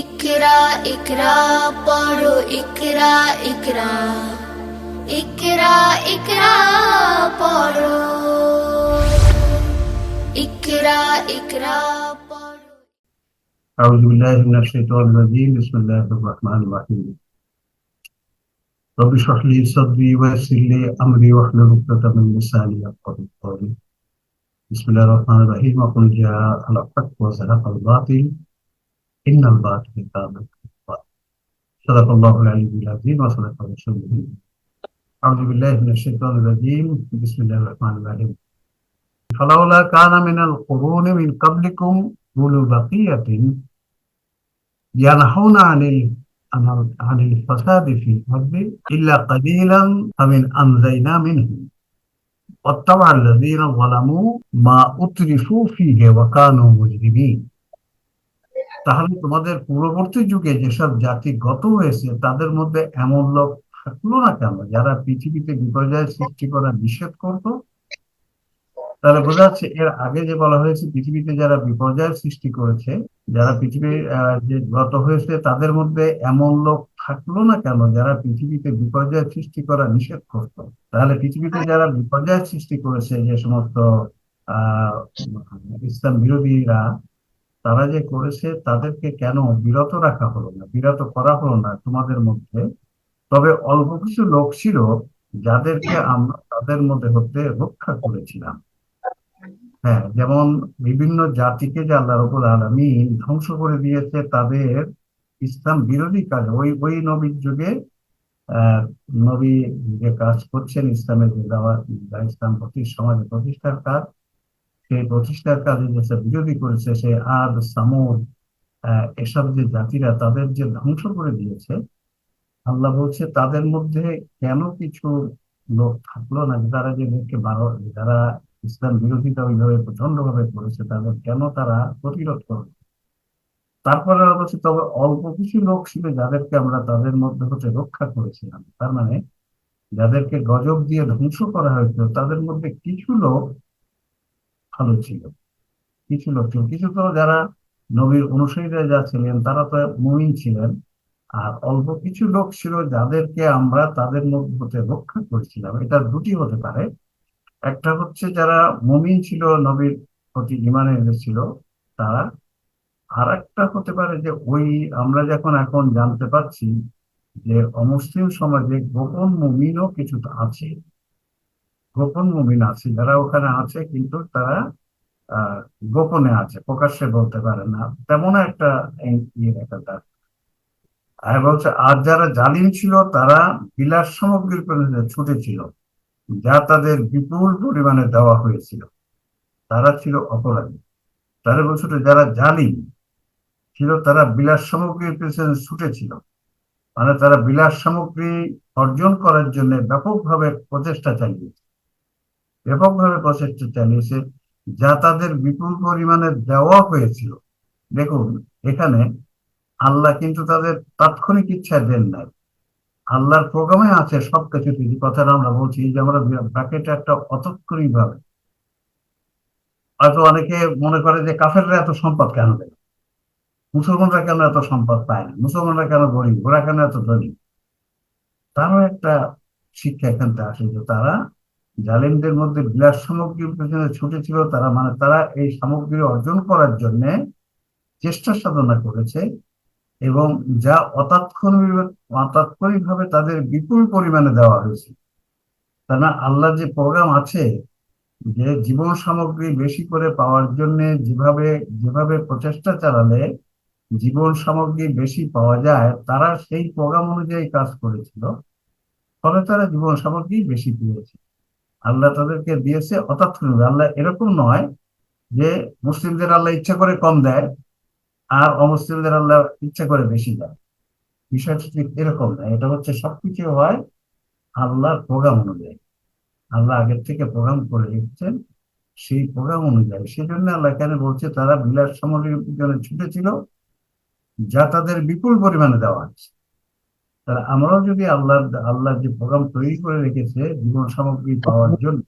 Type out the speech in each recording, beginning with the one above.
ইকরা ইকরা পড়ো ইকরা ইকরা ইকরা ইকরা পড়ো ইকরা ইকরা পড়ো أعوذ بالله من الشيطان الرجيم بسم الله الرحمن الرحيم رب اشرح لي صدري ويسر لي أمري واحلل عقدة من لساني يفقهوا قولي بسم الله الرحمن الرحيم وقل جاء الحق وزهق الباطل إن الباطل كان صدق الله العلي العظيم وصدق رسوله أعوذ بالله من الشيطان الرجيم. بسم الله الرحمن الرحيم. فلولا كان من القرون من قبلكم أولو بقية ينهون عن عن الفساد في الأرض إلا قليلا فمن أنزينا منهم. واتبع الذين ظلموا ما أترفوا فيه وكانوا مجرمين. তাহলে তোমাদের পূর্ববর্তী যুগে যেসব জাতি গত হয়েছে, তাদের মধ্যে এমন লোক থাকল না কেন? যারা পৃথিবীতে বিপর্যয় সৃষ্টি করা নিষেধ করতো? তাহলে বোঝা যাচ্ছে এর আগে যে বলা হয়েছে, পৃথিবীতে যারা বিপর্যয় সৃষ্টি করেছে, যারা পৃথিবীর যে গত হয়েছে, তাদের মধ্যে এমন লোক থাকল না কেন? যারা পৃথিবীতে বিপর্যয় সৃষ্টি করা নিষেধ করত। তাহলে পৃথিবীতে যারা বিপর্যয় সৃষ্টি করেছে, যে সমস্ত, আহ, ইসলাম বিরোধীরা তারা যে করেছে তাদেরকে কেন বিরত রাখা হলো না? বিরত করা হলো না তোমাদের মধ্যে? তবে অল্প কিছু লোক ছিল যাদেরকে আমরা তাদের মধ্যে হতে রক্ষা করেছিলাম। হ্যাঁ যেমন বিভিন্ন জাতিকে যে আল্লাহ রবুল আলমিন ধ্বংস করে দিয়েছে, তাদের ইসলাম বিরোধী কাজ। ওই ওই নবীর যুগে নবী যে কাজ করছেন ইসলামের যে দাওয়াত বা ইসলাম প্রতি সমাজে প্রতিষ্ঠার কাজ সেই প্রতিষ্ঠার কাজে যেসব বিরোধী করেছে, সে আদ, সামুদ এসব যে জাতিরা তাদের যে ধ্বংস করে দিয়েছে, আল্লাহ বলছে তাদের মধ্যে কেন কিছু লোক থাকল না যে তারা যে লোককে বারো যারা ইসলাম বিরোধিতা ওইভাবে প্রচণ্ড ভাবে করেছে, তাদের কেন তারা প্রতিরোধ করবে তারপরে বলছে, তবে অল্প কিছু লোক ছিল যাদেরকে আমরা তাদের মধ্যে হতে রক্ষা করেছিলাম। তার মানে যাদেরকে গজব দিয়ে ধ্বংস করা হয়েছিল, তাদের মধ্যে কিছু লোক ভালো ছিল। কিছু লোক ছিল, কিছু তো যারা নবীর অনুসারীরা যা ছিলেন, তারা তো মুমিন ছিলেন। আর অল্প কিছু লোক ছিল যাদেরকে আমরা তাদের মধ্যে রক্ষা করেছিলাম। এটা দুটি হতে পারে। একটা হচ্ছে যারা মুমিন ছিল, নবীর প্রতি ইমানে ছিল তারা। আর একটা হতে পারে যে ওই আমরা যখন এখন জানতে পারছি যে অমুসলিম সমাজে গোপন মুমিনও কিছু আছে। গোপন মুমিন আছে যারা ওখানে আছে, কিন্তু তারা গোপনে আছে, প্রকাশ্যে বলতে পারে না। তেমন একটা ইয়ে আর বলছে, আর যারা জালিম ছিল, তারা বিলাস সামগ্রীর পেছনে ছুটেছিল যা তাদের বিপুল পরিমাণে দেওয়া হয়েছিল। তারা ছিল অপরাধী। তারা বলছিল যারা জালিম ছিল, তারা বিলাস সামগ্রীর পেছনে ছুটেছিল মানে তারা বিলাস সামগ্রী অর্জন করার জন্য ব্যাপকভাবে প্রচেষ্টা চালিয়েছে। ব্যাপকভাবে প্রচেষ্টা চালিয়েছে, যা তাদের বিপুল পরিমাণে দেওয়া হয়েছিল। দেখুন, এখানে আল্লাহ কিন্তু তাদের তাৎক্ষণিক ইচ্ছা দেন নাই। আল্লাহর প্রোগ্রামে আছে সবকিছু যে কথাটা আমরা বলছি যে আমরা ব্র্যাকেটে একটা অতৎক্ষণিক ভাবে। হয়তো অনেকে মনে করে যে কাফেররা এত সম্পদ কেন দেয়? মুসলমানরা কেন এত সম্পদ পায় না? মুসলমানরা কেন গরিব? ওরা কেন এত ধনী? তারও একটা শিক্ষা এখান থেকে আসে যে তারা জালিমদের মধ্যে বিলাস সামগ্রীর পেছনে ছুটেছিল তারা মানে তারা এই সামগ্রী অর্জন করার জন্য চেষ্টা সাধনা করেছে এবং যা অতাৎক্ষণিক অতাৎক্ষণিক ভাবে তাদের বিপুল পরিমাণে দেওয়া হয়েছে। তার আল্লাহ যে প্রোগ্রাম আছে যে জীবন সামগ্রী বেশি করে পাওয়ার জন্য যেভাবে যেভাবে প্রচেষ্টা চালালে জীবন সামগ্রী বেশি পাওয়া যায়, তারা সেই প্রোগ্রাম অনুযায়ী কাজ করেছিল, ফলে তারা জীবন সামগ্রী বেশি পেয়েছে। আল্লাহ তাদেরকে দিয়েছে অতাৎক্ষণিক আল্লাহ এরকম নয় যে মুসলিমদের আল্লাহ ইচ্ছা করে কম দেয় আর অমুসলিমদের আল্লাহ ইচ্ছা করে বেশি দেয়। বিষয়টা ঠিক এরকম না, এটা হচ্ছে সবকিছু হয় আল্লাহর প্রোগ্রাম অনুযায়ী। আল্লাহ আগের থেকে প্রোগ্রাম করে রেখেছেন, সেই প্রোগ্রাম অনুযায়ী। সেই জন্য আল্লাহ এখানে বলছে, তারা বিলাস সামগ্রীর পিছনে ছুটেছিল, যা তাদের বিপুল পরিমাণে দেওয়া হয়েছে। তাহলে আমরাও যদি আল্লাহ আল্লাহ যে প্রোগ্রাম তৈরি করে রেখেছে জীবন সামগ্রী পাওয়ার জন্য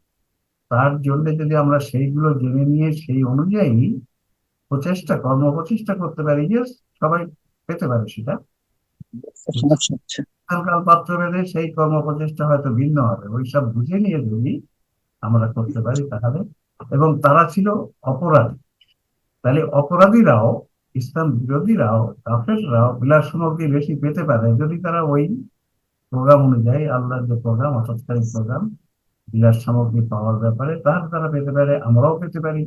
তার জন্য যদি আমরা সেইগুলো জেনে নিয়ে সেই অনুযায়ী প্রচেষ্টা কর্ম প্রচেষ্টা করতে পারি যে সবাই পেতে পারে সেটা। কাল পাত্র ভেদে সেই কর্ম প্রচেষ্টা হয়তো ভিন্ন হবে। ওইসব বুঝে নিয়ে যদি আমরা করতে পারি তাহলে। এবং তারা ছিল অপরাধী। তাহলে অপরাধীরাও ইসলাম বিরোধীরাও, কাফেররাও বিলাস সামগ্রী বেশি পেতে পারে যদি তারা ওই প্রোগ্রাম অনুযায়ী আল্লাহর যে প্রোগ্রাম অর্থাৎকারী প্রোগ্রাম বিলাস সামগ্রী পাওয়ার ব্যাপারে তাহলে তারা পেতে পারে, আমরাও পেতে পারি।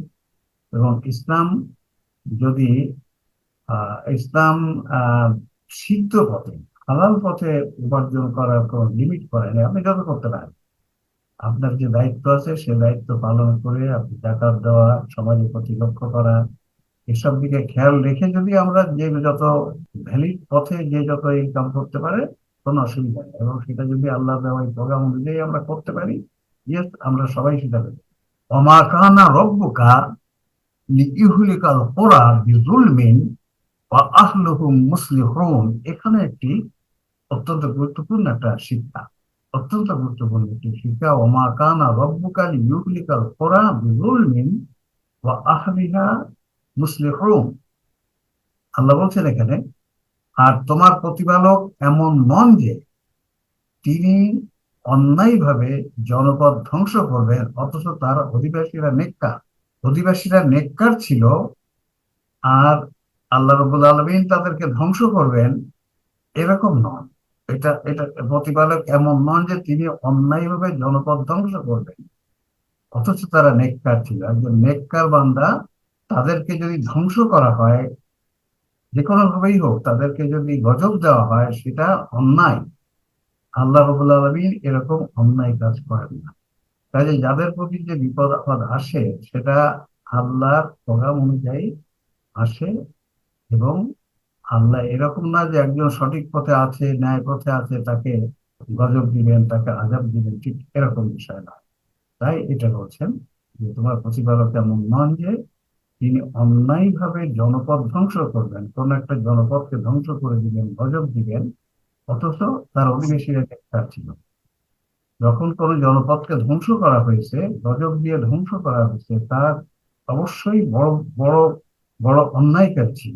এবং ইসলাম যদি ইসলাম সিদ্ধ পথে, হালাল পথে উপার্জন করার কোন লিমিট করে না আপনি যত করতে পারেন। আপনার যে দায়িত্ব আছে, সে দায়িত্ব পালন করে আপনি জাকাত দেওয়া, সমাজের প্রতি লক্ষ্য করা এসব দিকে খেয়াল রেখে যদি আমরা যে যত ভ্যালিড পথে যে যত ইনকাম করতে পারে, কোনো অসুবিধা নেই। এবং সেটা যদি আল্লাহ দেওয়া প্রোগ্রাম অনুযায়ী আমরা করতে পারি। ইয়েস আমরা সবাই সেটা পেতে অমা কানা রব্বুকা লিইহুলিকাল কোরা বিজুলমিন ওয়া আহলুহুম মুসলিহুন। এখানে একটি অত্যন্ত গুরুত্বপূর্ণ একটা শিক্ষা, অত্যন্ত গুরুত্বপূর্ণ একটি শিক্ষা। ওমা কানা রব্বুকা লিইহুলিকাল কোরা বিজুলমিন ওয়া আহলিহা মুসলিহুন আল্লাহ বলছেন এখানে, আর তোমার প্রতিপালক এমন নন যে তিনি অন্যায়ভাবে জনপদ ধ্বংস করবেন, অথচ তার অধিবাসীরা নেককার। অধিবাসীরা নেককার ছিল আর আল্লাহ রবুল আলমিন তাদেরকে ধ্বংস করবেন এরকম নন। এটা এটা প্রতিপালক এমন নন যে তিনি অন্যায়ভাবে জনপদ ধ্বংস করবেন। অথচ তারা নেককার ছিল। একজন নেককার বান্দা তাদেরকে যদি ধ্বংস করা হয়, যে কোনো ভাবেই হোক, তাদেরকে যদি গজব দেওয়া হয়, সেটা অন্যায়। আল্লাহ রবুল আলমিন এরকম অন্যায় কাজ করেন না। কাজে যাদের প্রতি যে বিপদ আপদ আসে, সেটা আল্লাহর প্রোগ্রাম অনুযায়ী আসে এবং আল্লাহ এরকম না যে একজন সঠিক পথে আছে, ন্যায় পথে আছে, তাকে গজব দিবেন, তাকে আজাব দিবেন, ঠিক এরকম বিষয় না। তাই এটা বলছেন যে তোমার প্রতিপালক এমন নন যে তিনি অন্যায়ভাবে জনপদ ধ্বংস করবেন। কোন একটা জনপদকে ধ্বংস করে দিবেন, গজব দিবেন, অথচ তার অধিবেশীরা গ্রেপ্তার ছিল যখন কোন জনপদকে ধ্বংস করা হয়েছে, গজব দিয়ে ধ্বংস করা হয়েছে, তার অবশ্যই বড় বড় বড় অন্যায়কার ছিল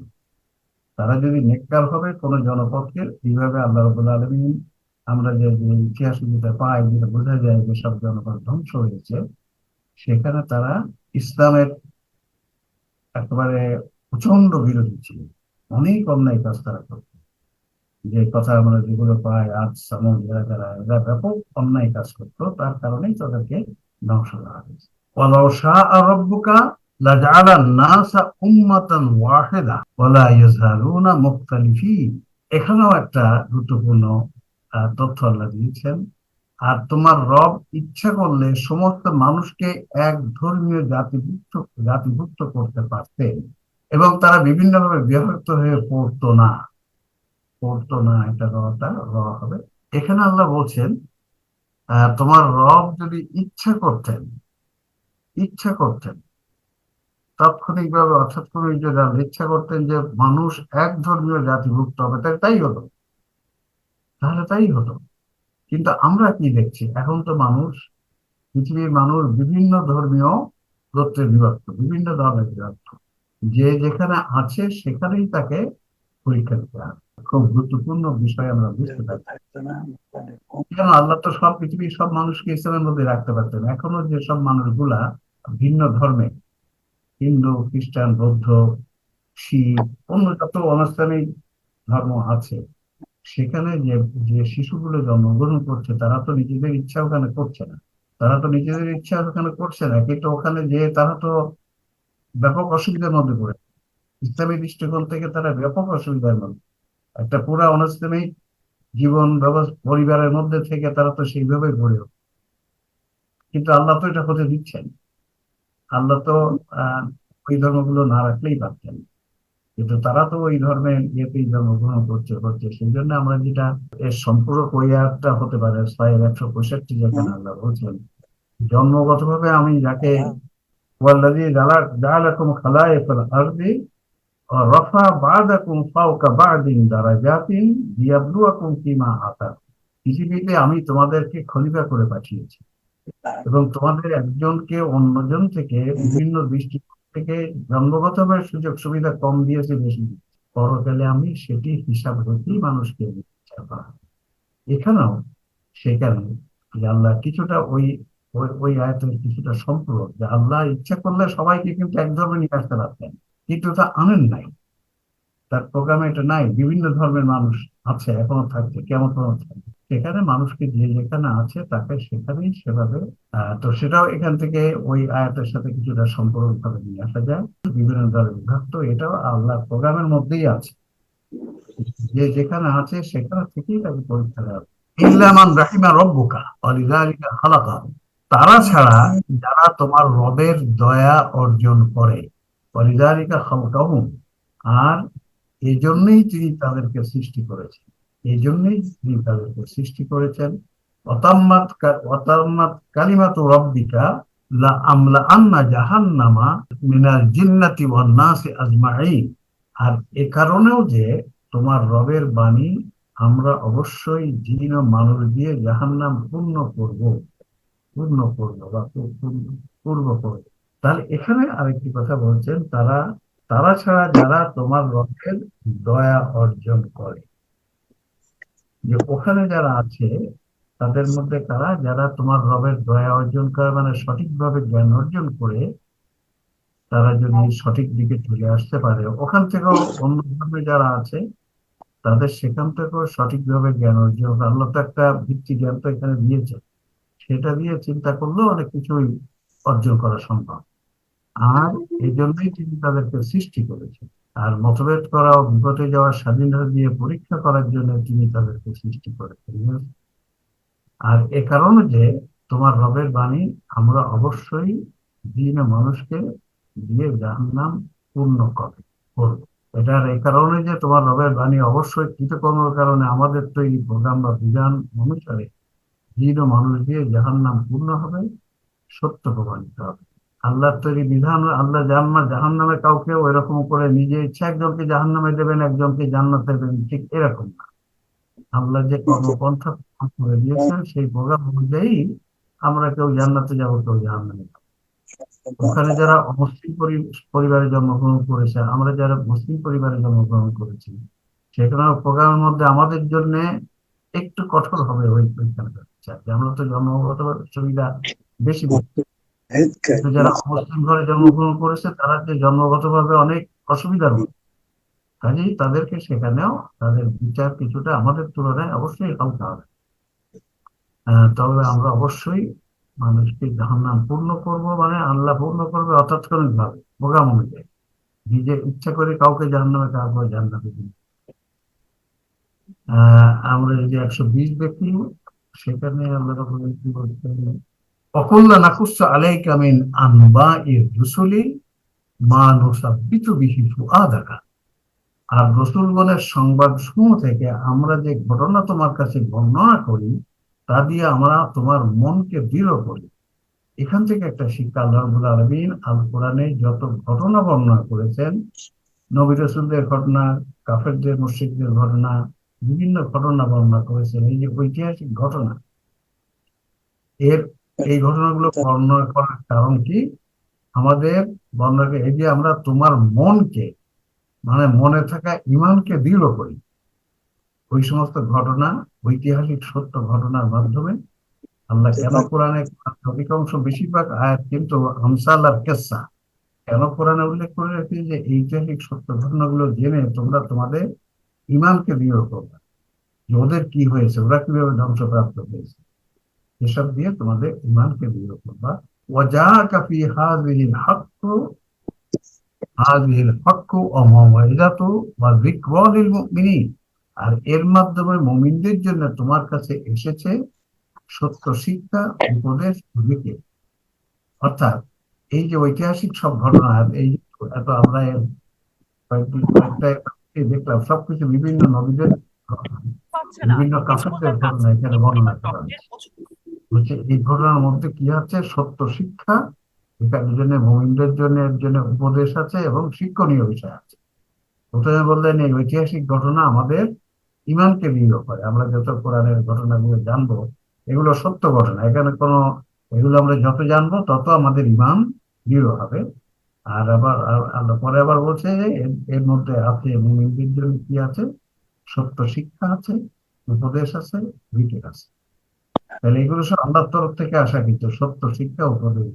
তারা যদি নেককার হবে, কোন জনপদকে, এইভাবে আল্লাহ রবুল আলমিন, আমরা যে ইতিহাস যেটা পাই, যেটা বোঝা যায় যে সব জনপদ ধ্বংস হয়েছে, সেখানে তারা ইসলামের একেবারে প্রচণ্ড বিরোধী ছিল অনেক অন্যায় কাজ তারা করত যে কথা আমরা যেগুলো পাই, আজ সামল যারা যারা, এরা ব্যাপক অন্যায় কাজ করতো, তার কারণেই তাদেরকে ধ্বংস করা হয়েছে। ওয়ালাউ শাআ রাব্বুকা লাজআলা নাসা উম্মাতান ওয়াহিদা ওয়ালা ইয়াজহালুনা মুখতালিফিন। এখানেও একটা গুরুত্বপূর্ণ তথ্য আল্লাহ দিয়েছেন। আর তোমার রব ইচ্ছা করলে সমস্ত মানুষকে এক ধর্মীয় জাতিভুক্ত জাতিভুক্ত করতে পারতেন এবং তারা বিভিন্নভাবে বিভক্ত হয়ে পড়তো না। পড়তো না, এটা রটা র হবে। এখানে আল্লাহ বলছেন তোমার রব যদি ইচ্ছা করতেন ইচ্ছা করতেন, তাৎক্ষণিকভাবে অর্থাৎ কোন ইচ্ছা করতেন যে মানুষ এক ধর্মীয় জাতিভুক্ত হবে তাই তাই হতো তাহলে তাই হতো কিন্তু আমরা কি দেখছি? এখন তো মানুষ, পৃথিবীর মানুষ বিভিন্ন ধর্মীয় গোত্রে বিভক্ত, বিভিন্ন ধর্মে বিভক্ত। যে যেখানে আছে সেখানেই তাকে পরীক্ষা দিতে হবে। খুব গুরুত্বপূর্ণ বিষয় আমরা বুঝতে পারি থাকতো না কম কেন? আল্লাহ তো সব পৃথিবীর সব মানুষকে ইসলামের মধ্যে রাখতে পারতেন। এখনও যেসব মানুষগুলা ভিন্ন ধর্মে, হিন্দু, খ্রিস্টান, বৌদ্ধ, শিখ, অন্য যত অনানুষ্ঠানিক ধর্ম আছে সেখানে যে যে শিশুগুলো জন্মগ্রহণ করছে, তারা তো নিজেদের ইচ্ছা ওখানে করছে না। তারা তো নিজেদের ইচ্ছা ওখানে করছে না, কিন্তু ওখানে যে তারা তো ব্যাপক অসুবিধার মধ্যে পড়ে ইসলামী দৃষ্টিকোণ থেকে তারা ব্যাপক অসুবিধার মধ্যে। একটা পুরা অনানুষ্ঠানিক জীবন ব্যবস্থা পরিবারের মধ্যে থেকে তারা তো সেইভাবে গড়ে ওঠে। কিন্তু আল্লাহ তো এটা হতে দিচ্ছেন। আল্লাহ তো, আহ, ওই ধর্মগুলো না রাখলেই পারতেন কিন্তু তারা তো ওই ধর্মের ইয়েতেই জন্মগ্রহণ করছে করছে সেই জন্য আমরা যেটা এর সম্পূরক ওই আয়াতটা হতে পারে ছয় একশো পঁয়ষট্টি যেখানে আল্লাহ বলছেন জন্মগতভাবে আমি যাকে ওয়াল্লাযী জালা- জাআলাকুম খালায়েফাল আরদি রাফা বা'দাকুম ফাওকা বা'দিন দারাজাতিন লিয়াবলুয়াকুম ফীমা আতাকুম পৃথিবীতে আমি তোমাদেরকে খলিফা করে পাঠিয়েছি এবং তোমাদের একজনকে অন্যজন থেকে বিভিন্ন দৃষ্টিকোণ থেকে জন্মগতভাবে সুযোগ সুবিধা কম দিয়েছে বেশি। পরকালে আমি সেটি হিসাব হতেই মানুষকে এখানেও সেখানে আল্লাহ কিছুটা ওই ওই আয়াতের কিছুটা সম্পূরক যে আল্লাহ ইচ্ছা করলে সবাইকে কিন্তু এক ধর্মে নিয়ে আসতে পারতেন, কিন্তু তা আনেন নাই। তার প্রোগ্রামে এটা নাই। বিভিন্ন ধর্মের মানুষ আছে, এখনও থাকছে, কেমন থাকবে? সেখানে মানুষকে যে যেখানে আছে তাকে সেখানেই সেভাবে তো সেটাও এখান থেকে ওই আয়াতের সাথে কিছুটা সম্পর্ক ভাবে নিয়ে আসা যায়। বিভিন্ন দলে বিভক্ত, এটাও আল্লাহ প্রোগ্রামের মধ্যেই আছে। যে যেখানে আছে সেখানে থেকেই তাকে পরীক্ষা দেওয়া রাহিমা রব্বুকা খালাকা। তারা ছাড়া যারা তোমার রবের দয়া অর্জন করে অলিজালিকা খালাকাহুম, আর এই জন্যই তিনি তাদেরকে সৃষ্টি করেছেন। এই জন্যই তিনি তাদেরকে সৃষ্টি করেছেন। অতাম্মাত অতাম্মাত কালিমাতু রব্বিকা লা আমলা আন্না জাহান্নামা মিনাল জিন্নাতি আর এ কারণেও যে তোমার রবের বাণী আমরা অবশ্যই জিন মানুষ দিয়ে জাহান্নাম পূর্ণ করব পূর্ণ করব বা পূর্ণ- করব। তাহলে এখানে আরেকটি কথা বলছেন, তারা তারা ছাড়া যারা তোমার রবের দয়া অর্জন করে। যে ওখানে যারা আছে তাদের মধ্যে কারা যারা তোমার রবের দয়া অর্জন করে মানে সঠিকভাবে জ্ঞান অর্জন করে তারা যদি সঠিক দিকে চলে আসতে পারে ওখান থেকেও অন্য ধর্মে যারা আছে তাদের সেখান থেকেও সঠিকভাবে জ্ঞান অর্জন। আল্লাহ তো একটা ভিত্তি জ্ঞান তো এখানে দিয়েছে। সেটা দিয়ে চিন্তা করলেও অনেক কিছুই অর্জন করা সম্ভব। আর এই জন্যই তিনি তাদেরকে সৃষ্টি করেছেন। আর মতভেদ করা ও বিপদে যাওয়ার স্বাধীনতা দিয়ে পরীক্ষা করার জন্য তিনি তাদেরকে সৃষ্টি করেছেন আর এ কারণে যে তোমার রবের বাণী আমরা অবশ্যই দিন মানুষকে দিয়ে জাহান্নাম পূর্ণ করে করব। এটার এই কারণে যে তোমার রবের বাণী অবশ্যই কৃতকর্মের কারণে আমাদের তৈরি প্রোগ্রাম বা বিধান অনুসারে দিন মানুষ দিয়ে জাহান্নাম পূর্ণ হবে, সত্য প্রমাণিত হবে। আল্লাহর তৈরি বিধান, আল্লাহ জান্নাত, জাহান্নামে কাউকে ওই রকম করে নিজে ইচ্ছা একজনকে জাহান্নামে দেবেন, একজনকে জান্নাত দেবেন, ঠিক এরকম না। আল্লাহ যে কর্মপন্থা করে দিয়েছেন, সেই প্রোগ্রাম অনুযায়ী আমরা কেউ জান্নাতে যাব, কেউ জাহান্নামে যাব। ওখানে যারা মুসলিম পরিবারে জন্মগ্রহণ করেছে, আমরা যারা মুসলিম পরিবারে জন্মগ্রহণ করেছি, সেখানে প্রোগ্রামের মধ্যে আমাদের জন্য একটু কঠোর হবে ওই যে আমরা তো জন্মগত সুবিধা বেশি যারা মুসলিম ঘরে জন্মগ্রহণ করেছে তারা যে জন্মগতভাবে অনেক অসুবিধার মধ্যে কাজেই তাদেরকে সেখানেও তাদের বিচার কিছুটা আমাদের তুলনায় অবশ্যই হালকা হবে। তবে আমরা অবশ্যই মানুষকে জাহান্নাম পূর্ণ করব মানে আল্লাহ পূর্ণ করবে অতাৎক্ষণিক ভাবে প্রোগ্রাম অনুযায়ী নিজে ইচ্ছা করে কাউকে জাহান্নামে কাউকে আহ আমরা যদি একশো বিশ দেখি সেখানে আল্লাহ বলছেন অকুল্লা নাকুসু আলাইকা মিন আনবাইর রুসুলি মা নুসাব্বিতু বিহি ফুআদাকা আর রসুলগণের সংবাদ সমূহ থেকে আমরা যে ঘটনা তোমার কাছে বর্ণনা করি, তা দিয়ে আমরা তোমার মনকে দৃঢ় করি। এখান থেকে একটা শিক্ষা আল্লাহ রাব্বুল আলামিন আল কোরআনে যত ঘটনা বর্ণনা করেছেন, নবী রসুলদের ঘটনা, কাফেরদের, মুশরিকদের ঘটনা, বিভিন্ন ঘটনা বর্ণনা করেছেন, এই যে ঐতিহাসিক ঘটনা, এর এই ঘটনাগুলো বর্ণনা করার কারণ কি? আমাদের বর্ণনাকে এই যে আমরা তোমার মনকে মানে মনে থাকা ইমানকে দৃঢ় করি। ওই সমস্ত ঘটনা ঐতিহাসিক সত্য ঘটনার মাধ্যমে আল্লাহ কেন কোরআনে অধিকাংশ বেশিরভাগ আয়াত কিন্তু আমসাল আর কেসা। কেন কোরআনে উল্লেখ করে রেখেছে যে ঐতিহাসিক সত্য ঘটনাগুলো জেনে তোমরা তোমাদের ইমানকে দৃঢ় করবে? যে ওদের কি হয়েছে? ওরা কীভাবে ধ্বংসপ্রাপ্ত হয়েছে? এসব দিয়ে তোমাদের ইমানকে দৃঢ় করবা মাওয়াইযাতু ওয়া যিকরা আর এর মাধ্যমে মুমিনদের জন্য তোমার কাছে এসেছে সত্য শিক্ষা উপদেশ দিকে অর্থাৎ এই যে ঐতিহাসিক সব ঘটনা এই এত আমরা দেখলাম সবকিছু বিভিন্ন নবীদের ঘটনা। বিভিন্ন কাফেরদের ঘটনা এখানে বর্ণনা করা এই ঘটনার মধ্যে কি আছে? সত্য শিক্ষা, এখানে জন্য জন্য এর উপদেশ আছে এবং শিক্ষণীয় বিষয় আছে। প্রথমে বললেন, এই ঐতিহাসিক ঘটনা আমাদের ইমানকে দৃঢ় করে। আমরা যত কোরআনের ঘটনাগুলো জানব, এগুলো সত্য ঘটনা। এখানে কোনো, এগুলো আমরা যত জানব, তত আমাদের ইমান দৃঢ় হবে। আর আবার আল্লাহ পরে আবার বলছে এর- মধ্যে আছে মুমিনদের জন্য কি আছে? সত্য শিক্ষা আছে, উপদেশ আছে বিকেল আছে। তাহলে এগুলো সব আল্লাহর তরফ থেকে আসা কিন্তু সত্য শিক্ষা উপদেশ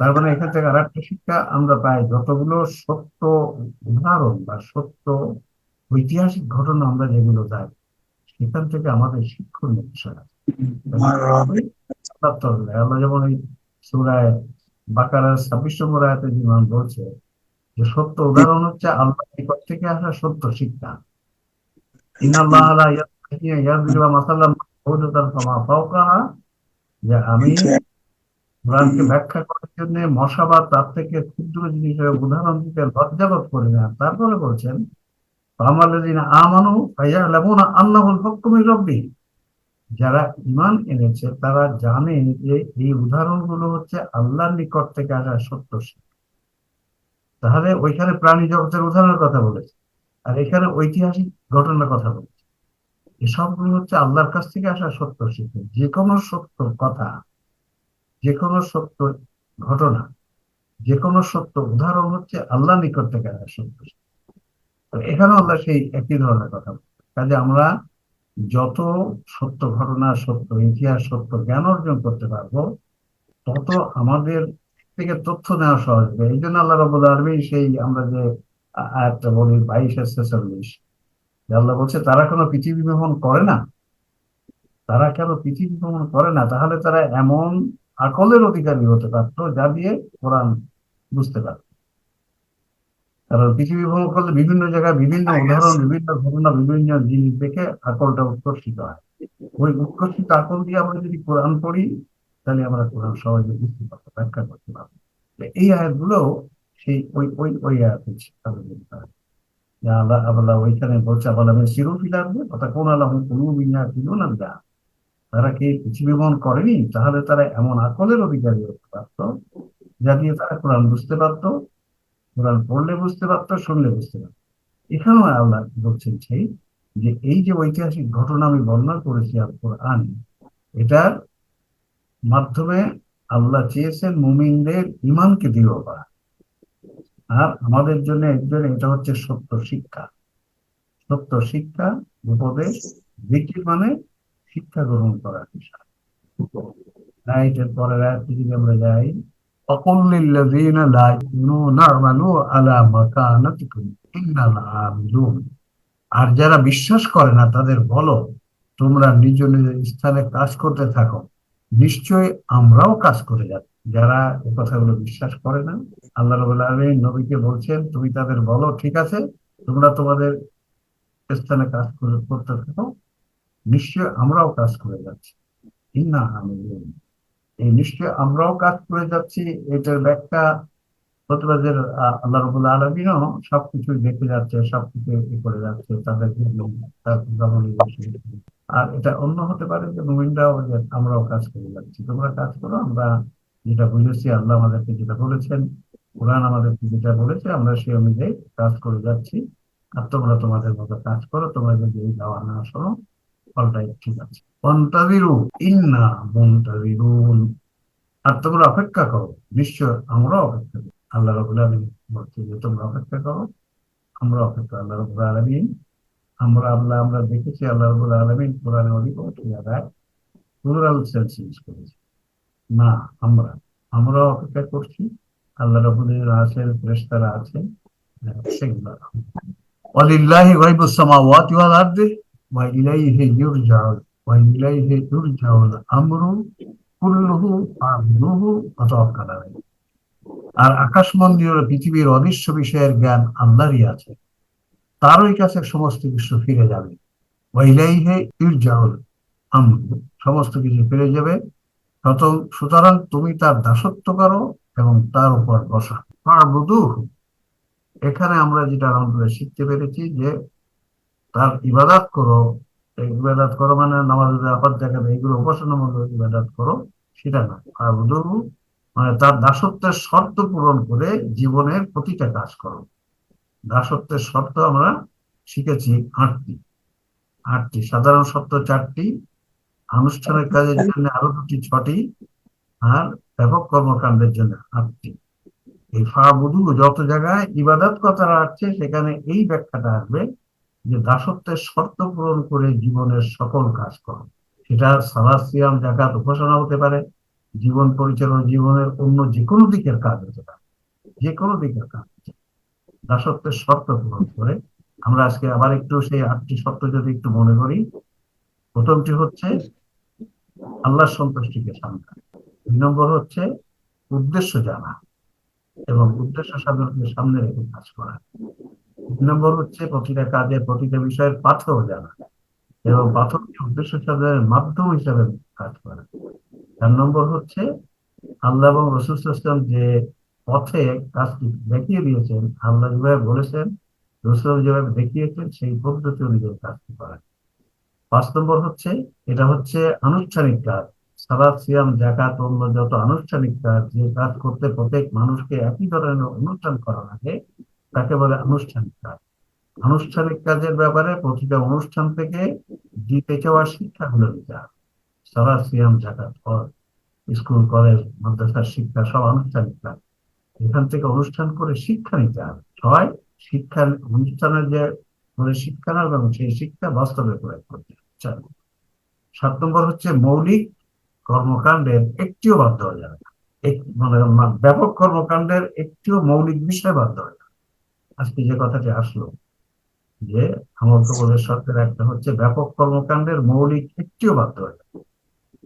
তার মানে এখান থেকে আর একটা শিক্ষা আমরা পাই, যতগুলো সত্য উদাহরণ বা সত্য ঐতিহাসিক ঘটনা আমরা যেগুলো যাই সেখান থেকে আমাদের আছে আল্লাহ যেমন এই সূরায় বাকারার ছাব্বিশ নম্বর আয়াতে যেমন বলছে যে, সত্য উদাহরণ হচ্ছে আল্লাহ থেকে আসা সত্য শিক্ষা। আন যে আমি কোরআনকে ব্যাখ্যা করার জন্য মশা বা তার থেকে ক্ষুদ্র জিনিসের উদাহরণ দিতে লজ্জাবোধ করি না তারপরে বলছেন আমানু ফায়ালামুনা আন্নাহুল হাক্কু মির রাব্বিহিম যারা ইমান এনেছে তারা জানে যে এই উদাহরণগুলো হচ্ছে আল্লাহর নিকট থেকে আসা সত্য তাহলে ওইখানে প্রাণী জগতের উদাহরণের কথা বলেছে। আর এখানে ঐতিহাসিক ঘটনার কথা বলেছে। এসবগুলো হচ্ছে আল্লাহর কাছ থেকে আসা সত্য শিক্ষা যে কোনো সত্য কথা যে কোনো সত্য ঘটনা যে কোনো সত্য উদাহরণ হচ্ছে আল্লাহ নিকট থেকে আসা সত্য এখানেও আল্লাহ সেই একই ধরনের কথা কাজে আমরা যত সত্য ঘটনা, সত্য ইতিহাস, সত্য জ্ঞান অর্জন করতে পারব, তত আমাদের থেকে তথ্য নেওয়া সহজ হবে। এই জন্য আল্লাহ রবুল আলমী সেই আমরা যে আয়াতটা বলি, বাইশ ছেচল্লিশ। আল্লাহ বলছে তারা কোনো পৃথিবী ভ্রমণ করে না। তারা কেন পৃথিবী ভ্রমণ করে না? তাহলে তারা এমন আকলের অধিকারী হতে পারতো যা দিয়ে কোরআন বুঝতে পারত। কারণ পৃথিবী ভ্রমণ করলে বিভিন্ন জায়গায় বিভিন্ন উদাহরণ বিভিন্ন ঘটনা বিভিন্ন জিনিস দেখে আকলটা উৎকর্ষিত হয়। ওই উৎকর্ষিত আকল দিয়ে আমরা যদি কোরআন পড়ি তাহলে আমরা কোরআন সহজে বুঝতে পারব ব্যাখ্যা করতে পারব। এই আয়াতগুলো সেই ওই ওই ওই আয়াত আল্লাহ আল্লাহ ওইখানে বলছে আল্লাহ সিরু ফিলার কথা কোন আল্লাহ কোনো বিনা ছিল না বিনা তারা কি পৃথিবী করেনি? তাহলে তারা এমন আকলের অধিকারী হতে পারত, যা দিয়ে তারা কোরআন বুঝতে পারতো, কোরআন পড়লে বুঝতে পারতো, শুনলে বুঝতে পারতো। এখানেও আল্লাহ বলছেন সেই, যে এই যে ঐতিহাসিক ঘটনা আমি বর্ণনা করেছি আল কোরআন এটার মাধ্যমে আল্লাহ চেয়েছেন মুমিনদের ইমানকে দৃঢ় করা। আর আমাদের জন্য একজন এটা হচ্ছে সত্য শিক্ষা সত্য শিক্ষা উপদেশ বিক্রি মানে শিক্ষা গ্রহণ করার বিষয় রাইটের পরের আয়াতে যদি আমরা যাই وقل للذين لا يؤمنون اعملوا على مكانتكم إنا عاملون আর যারা বিশ্বাস করে না তাদের বলো তোমরা নিজ নিজ স্থানে কাজ করতে থাকো নিশ্চয়ই আমরাও কাজ করে যাচ্ছি যারা এ কথাগুলো বিশ্বাস করে না, আল্লাহ রবুল আলমী নবীকে বলছেন, তুমি তাদের বলো, ঠিক আছে? তোমরা তোমাদের স্থানে কাজ করে করতে থাকো। নিশ্চয় আমরাও কাজ করে যাচ্ছি। ইন্না আমিলুন এই নিশ্চয় আমরাও কাজ করে যাচ্ছি। এটার ব্যাখ্যা প্রতিবাদের আল্লাহ রবুল আলমিনও সবকিছু দেখে যাচ্ছে, সবকিছু ই করে যাচ্ছে, তাদের। আর এটা অন্য হতে পারে যে মুমিনরাও আমরাও কাজ করে যাচ্ছি। তোমরা কাজ করো, আমরা যেটা বুঝেছি আল্লাহ আমাদেরকে যেটা বলেছেন, কোরআন আমাদেরকে যেটা বলেছে, আমরা সেই অনুযায়ী কাজ করে যাচ্ছি। আর তোমরা তোমাদের মতো কাজ করো, তোমরা যদি এই দাওয়া না শোনো, ফলটাই ঠিক আছে। ইন্না আর তোমরা অপেক্ষা করো, নিশ্চয় আমরা অপেক্ষা করি আল্লাহ রবুল আলমিন বলছে যে, তোমরা অপেক্ষা করো আমরা অপেক্ষা আল্লাহ রবুল আলমিন, আমরা আল্লাহ, আমরা দেখেছি আল্লাহ রবুল আলমিন কোরআনে অধিকাংশ জায়গায় ইউজ করেছে। না আমরা আমরা অপেক্ষা করছি। আল্লাহ রবুল আছেন ফেরেশতারা আছেন হ্যাঁ, সেগুলো। ওয়ালিল্লাহি গায়বুস সামাওয়াতি ওয়াল আরদি ওয়া ইলাইহি ইউরজাউল ওয়া ইলাইহি ইউরজাউল আমরু কুল্লুহু তাওয়াক্কাল আলাইহি। আর আকাশ মন্দির পৃথিবীর অদৃশ্য বিষয়ের জ্ঞান আল্লাহরই আছে। তারই কাছে সমস্ত বিশ্ব ফিরে যাবে। ওয়াইলাইহে ইরজাউল আমরু সমস্ত কিছু ফিরে যাবে। সুতরাং তুমি তার দাসত্ব করো এবং তার উপর বসা। ফাবুদুহু এখানে আমরা যেটা আলহামদুলিল্লাহ শিখতে পেরেছি যে তার ইবাদাত করো। ইবাদাত করো মানে নামাজ আপাত দেখাবে এগুলো উপাসনামূলক ইবাদত করো, সেটা না। ফাবুদুহু মানে তার দাসত্বের শর্ত পূরণ করে জীবনের প্রতিটা কাজ করো। দাসত্বের শর্ত আমরা শিখেছি আটটি। আটটি, সাধারণ শর্ত চারটি। আনুষ্ঠানিক কাজের জন্য আরও দুটি ছটি আর ব্যাপক কর্মকাণ্ডের জন্য আটটি। এই ফাবুদু যত জায়গায় ইবাদত কথাটা আসছে সেখানে এই ব্যাখ্যাটা আসবে যে দাসত্বের শর্ত পূরণ করে জীবনের সকল কাজ করো সেটা সালাদ সিয়াম জাকাত উপাসনা হতে পারে জীবন পরিচালনা জীবনের অন্য যে কোনো দিকের কাজ হতে পারে যে কোনো দিকের কাজ দাসত্বের শর্ত পূরণ করে আমরা আজকে আবার একটু সেই আটটি শর্ত যদি একটু মনে করি প্রথমটি হচ্ছে আল্লাহর সন্তুষ্টিকে সামনে দুই নম্বর হচ্ছে উদ্দেশ্য জানা এবং উদ্দেশ্য সাধনকে সামনে রেখে কাজ করা। তিন নম্বর হচ্ছে প্রতিটা কাজের প্রতিটা বিষয়ের পাথর জানা এবং পাথরকে উদ্দেশ্য সাধনের মাধ্যম হিসাবে কাজ করা। চার নম্বর হচ্ছে আল্লাহ এবং রসুল ইসলাম যে পথে কাজটি দেখিয়ে দিয়েছেন, আল্লাহ যেভাবে বলেছেন, রসুল যেভাবে দেখিয়েছেন, সেই পদ্ধতি অনুযায়ী কাজটি করা। পাঁচ নম্বর হচ্ছে এটা হচ্ছে আনুষ্ঠানিক কাজ। সালাদ সিয়াম জাকাত অন্য যত আনুষ্ঠানিক কাজ যে কাজ করতে প্রত্যেক মানুষকে একই ধরনের অনুষ্ঠান করা লাগে তাকে বলে আনুষ্ঠানিক কাজ। আনুষ্ঠানিক কাজের ব্যাপারে প্রতিটা অনুষ্ঠান থেকে দিতে চাওয়া শিক্ষা দিতে হবে সালাদ সিয়াম জাকাত হজ, স্কুল কলেজ মাদ্রাসার শিক্ষা সব আনুষ্ঠানিক কাজ। এখান থেকে অনুষ্ঠান করে শিক্ষা নিতে হবে। ছয় শিক্ষা অনুষ্ঠানের যে মানে শিক্ষা না এবং সেই শিক্ষা বাস্তবে প্রয়োগ করতে হবে। চার। সাত নম্বর হচ্ছে মৌলিক কর্মকাণ্ডের একটিও বাদ দেওয়া যাবে না। মানে ব্যাপক কর্মকাণ্ডের একটিও মৌলিক বিষয় বাদ দেওয়া যাবে আজকে যে কথাটি আসলো যে আমল কবলের শর্তের একটা হচ্ছে ব্যাপক কর্মকাণ্ডের মৌলিক একটিও বাদ দেওয়া যাবে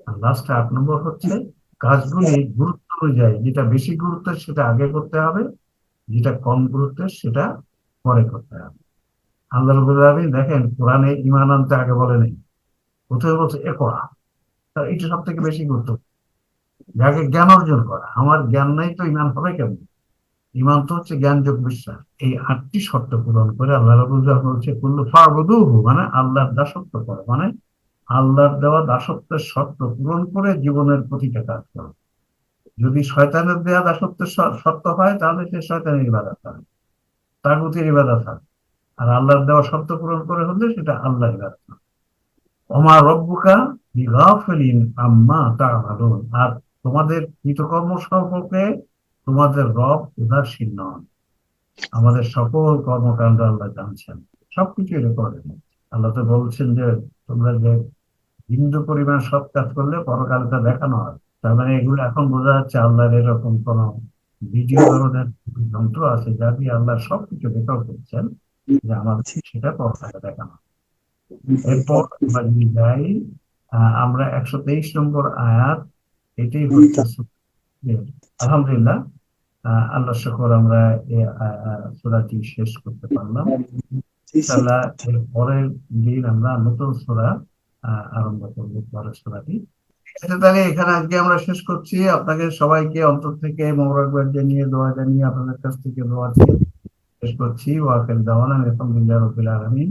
আর লাস্টে আট নম্বর হচ্ছে কাজগুলি গুরুত্ব অনুযায়ী, যেটা বেশি গুরুত্বের সেটা আগে করতে হবে, যেটা কম গুরুত্বের সেটা পরে করতে হবে। আল্লাহ রবুল আলমী দেখেন কোরআনে ইমান আনতে আগে বলে নেই। প্রথমে বলছে এ করা। এটা সব থেকে বেশি গুরুত্ব। যাকে জ্ঞান অর্জন করা। আমার জ্ঞান নাই তো ইমান হবে কেমন? ইমান তো হচ্ছে জ্ঞানযোগ বিশ্বাস। এই আটটি শর্ত পূরণ করে আল্লাহ রবুল বলছে, কুল্লু ফাবুদুহু মানে আল্লাহর দাসত্ব করে। মানে আল্লাহর দেওয়া দাসত্বের শর্ত পূরণ করে জীবনের প্রতিটা কাজ করো। যদি শয়তানের দেওয়া দাসত্বের শর্ত হয়, তাহলে সে শয়তানের ইবাদত হবে তাগুতির ইবাদত হবে আর আল্লাহর দেওয়া শর্ত পূরণ করে হলে সেটা আল্লাহ ইবাদত। ওমা রব্বুকা বিগাফিলিন আম্মা তা'মালুন। আর তোমাদের কৃতকর্ম সম্পর্কে তোমাদের রব উদাসীন নন। আমাদের সকল কর্মকাণ্ড আল্লাহ জানছেন। সবকিছু রেকর্ড আল্লাহ তো বলছেন যে তোমরা যে হিন্দু পরিমাণ সব কাজ করলে পরকালে তা দেখানো হয়। তার মানে এগুলো এখন বোঝা যাচ্ছে আল্লাহর এরকম কোন ভিডিও ধরনের যন্ত্র আছে যা দিয়ে আল্লাহ সবকিছু রেকর্ড করছেন যে আমাদের সেটা পরকালে দেখানো হয়। এরপর আমরা যদি যাই আহ, আমরা একশো তেইশ নম্বর আয়াত এটাই হচ্ছে আলহামদুলিল্লাহ। আল্লাহ শুকর আমরা সুরাটি শেষ করতে পারলাম। ইনশাআল্লাহ এর পরের দিন আমরা নতুন সূরা আরম্ভ করব পরের সূরাটি। আচ্ছা তাহলে এখানে আজকে আমরা শেষ করছি। আপনাকে সবাইকে অন্তর থেকে মোবারকবাদ জানিয়ে দোয়া জানিয়ে আপনাদের কাছ থেকে দোয়া দিয়ে শেষ করছি। ওয়াকিল দাওয়ানা আলহামদুলিল্লাহ রাব্বিল আলামিন।